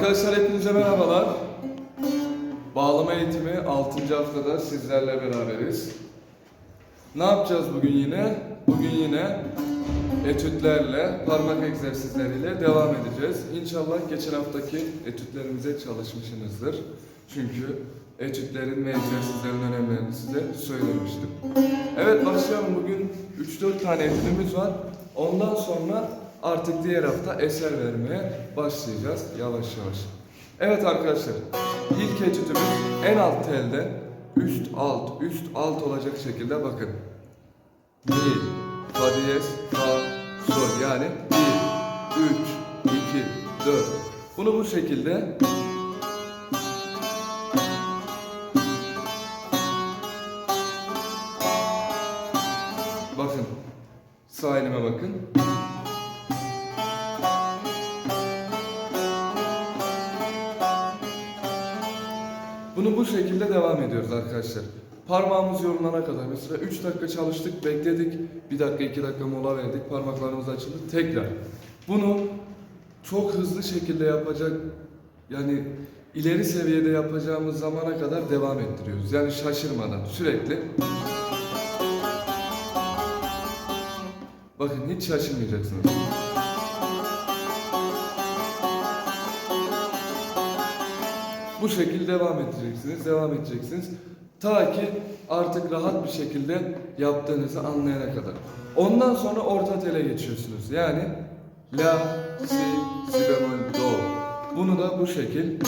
Arkadaşlar hepinize merhabalar. Bağlama eğitimi 6. haftada sizlerle beraberiz. Ne yapacağız bugün yine? Bugün yine etütlerle, parmak egzersizleriyle devam edeceğiz. İnşallah geçen haftaki etütlerimize çalışmışsınızdır. Çünkü etütlerin ve egzersizlerin önemlerini size söylemiştim. Evet başlayalım. Bugün 3-4 tane etütümüz var. Ondan sonra artık diğer hafta eser vermeye başlayacağız yavaş yavaş. Evet arkadaşlar, ilk etütümüz en alt telde üst alt üst alt olacak şekilde bakın. Mi, fa diyez, fa, sol yani 1, 3, 2, 4. Bunu bu şekilde Bakın. Sağ elime bakın. Bunu bu şekilde devam ediyoruz arkadaşlar. Parmağımız yorulana kadar mesela 3 dakika çalıştık, bekledik. 1 dakika 2 dakika mola verdik. Parmaklarımız açıldı. Tekrar. Bunu çok hızlı şekilde yapacak yani ileri seviyede yapacağımız zamana kadar devam ettiriyoruz. Yani şaşırmadan sürekli Bakın hiç şaşırmayacaksınız. Bu şekilde devam edeceksiniz, devam edeceksiniz. Ta ki artık rahat bir şekilde yaptığınızı anlayana kadar. Ondan sonra orta tele geçiyorsunuz. Yani La, Si, Si bemol, Do. Bunu da bu şekil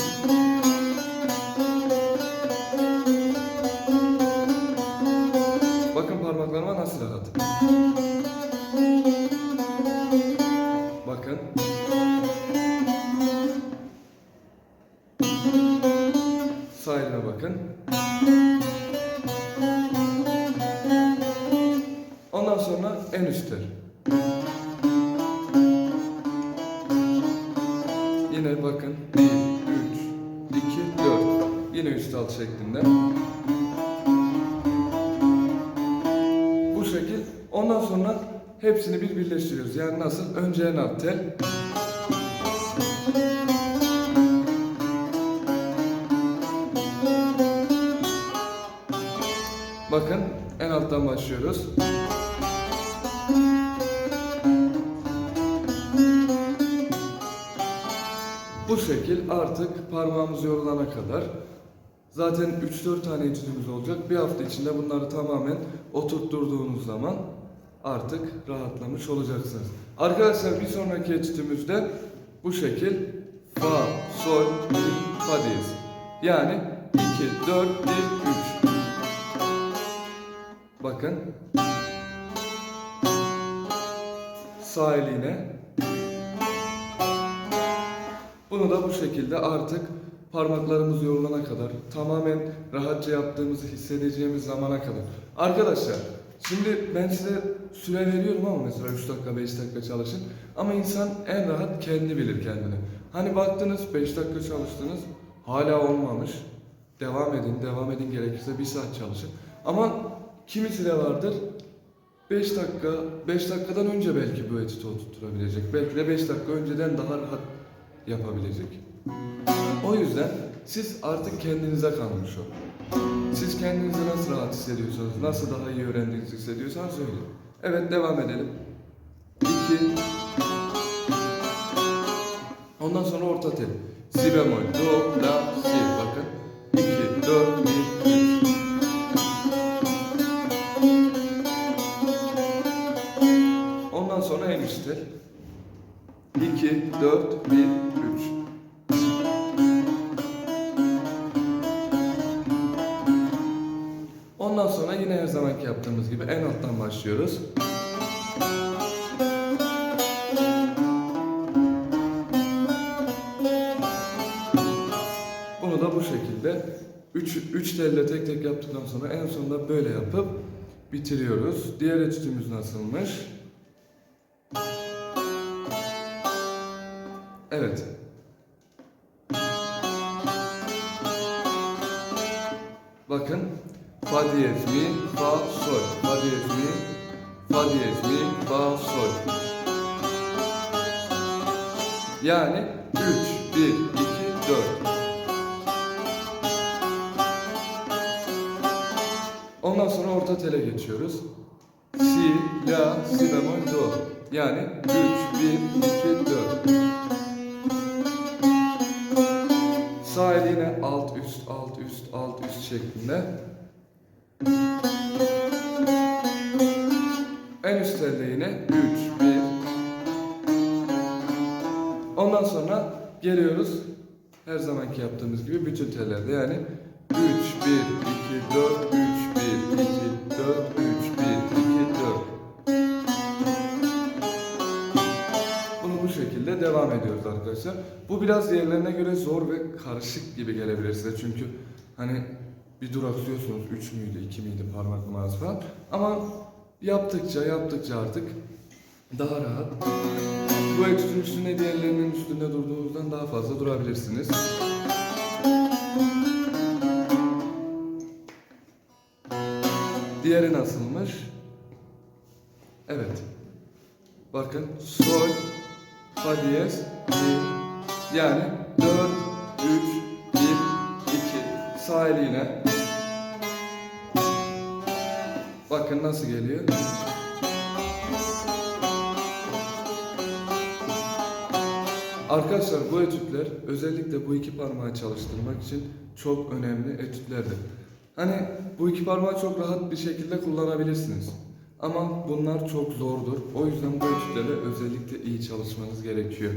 üstte. Yine bakın. 1, 3, 2, 4. Yine üst alt şeklinde. Bu şekil. Ondan sonra hepsini bir birleştiriyoruz. Yani nasıl? Önce en alt tel. Bakın en alttan başlıyoruz. Bu şekil artık parmağımız yorulana kadar zaten 3-4 tane etüdümüz olacak. Bir hafta içinde bunları tamamen oturtturduğunuz zaman artık rahatlamış olacaksınız. Arkadaşlar bir sonraki etüdümüzde bu şekil fa, sol, mi, fa diyez. Yani 2, 4, 1, 3. Bakın. Sağ eline. Bunu da bu şekilde artık parmaklarımız yorulana kadar tamamen rahatça yaptığımızı hissedeceğimiz zamana kadar. Arkadaşlar şimdi ben size süre veriyorum ama mesela 3 dakika 5 dakika çalışın. Ama insan en rahat kendi bilir kendini. Hani baktınız 5 dakika çalıştınız hala olmamış. Devam edin, devam edin gerekirse bir saat çalışın. Ama kimisi de vardır 5 dakika, 5 dakikadan önce belki bu etütü oturtturabilecek. Belki de 5 dakika önceden daha rahat yapabilecek. O yüzden siz artık kendinize kalmış o. Siz kendinizi nasıl rahat hissediyorsanız, nasıl daha iyi öğrendiğinizi hissediyorsanız öyle. Evet devam edelim. 2 Ondan sonra orta tel. Si bemol, do, la, si. Bakın. 2, 4, 1, 3. Ondan sonra en üst tel. 2, 4, 1, Ondan sonra yine her zamanki yaptığımız gibi en alttan başlıyoruz. Bunu da bu şekilde 3 3 telle tek tek yaptıktan sonra en sonunda böyle yapıp bitiriyoruz. Diğer etütümüz nasılmış? Evet. Bakın. Fa diyez mi, fa sol. Fa diyez mi, fa diyez mi, fa sol. Yani 3, 1, 2, 4. Ondan sonra orta tele geçiyoruz. Si, la, si bemol, do. Yani 3, 1, 2, 4. Sağ eliyle alt, üst, alt, üst, alt, üst şeklinde en üst telde yine 3 1 Ondan sonra geliyoruz her zamanki yaptığımız gibi bütün tellerde yani 3 1 2 4 3 1 2 4 3 1 2 4 Bunu bu şekilde devam ediyoruz arkadaşlar. Bu biraz diğerlerine göre zor ve karışık gibi gelebilir size. Çünkü hani bir duraksıyorsunuz 3 müydü 2 miydi parmak numarası falan. Ama yaptıkça yaptıkça artık daha rahat. Bu etütün üstünde diğerlerinin üstünde durduğunuzdan daha fazla durabilirsiniz. Diğeri nasılmış? Evet. Bakın sol, fa diyez, mi. Yani 4, 3, 1, 2. Sağ. Bakın nasıl geliyor. Arkadaşlar bu etütler özellikle bu iki parmağı çalıştırmak için çok önemli etütlerdir. Hani bu iki parmağı çok rahat bir şekilde kullanabilirsiniz. Ama bunlar çok zordur. O yüzden bu etütleri özellikle iyi çalışmanız gerekiyor.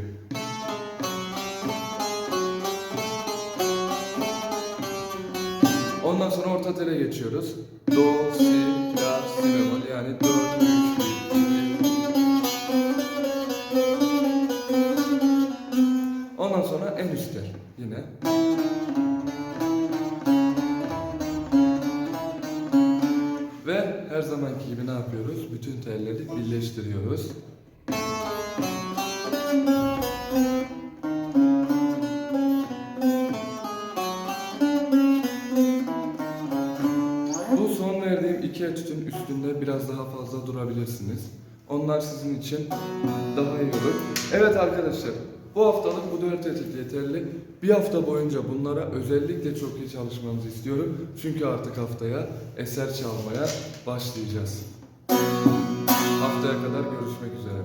Ondan sonra orta tele geçiyoruz. Do, si, la, si bemol yani 4, 3, 1, 2. Ondan sonra en üstte yine. Ve her zamanki gibi ne yapıyoruz? Bütün telleri birleştiriyoruz. Durabilirsiniz. Onlar sizin için daha iyi olur. Evet arkadaşlar, bu haftalık bu dört etüt yeterli. Bir hafta boyunca bunlara özellikle çok iyi çalışmanızı istiyorum. Çünkü artık haftaya eser çalmaya başlayacağız. Haftaya kadar görüşmek üzere.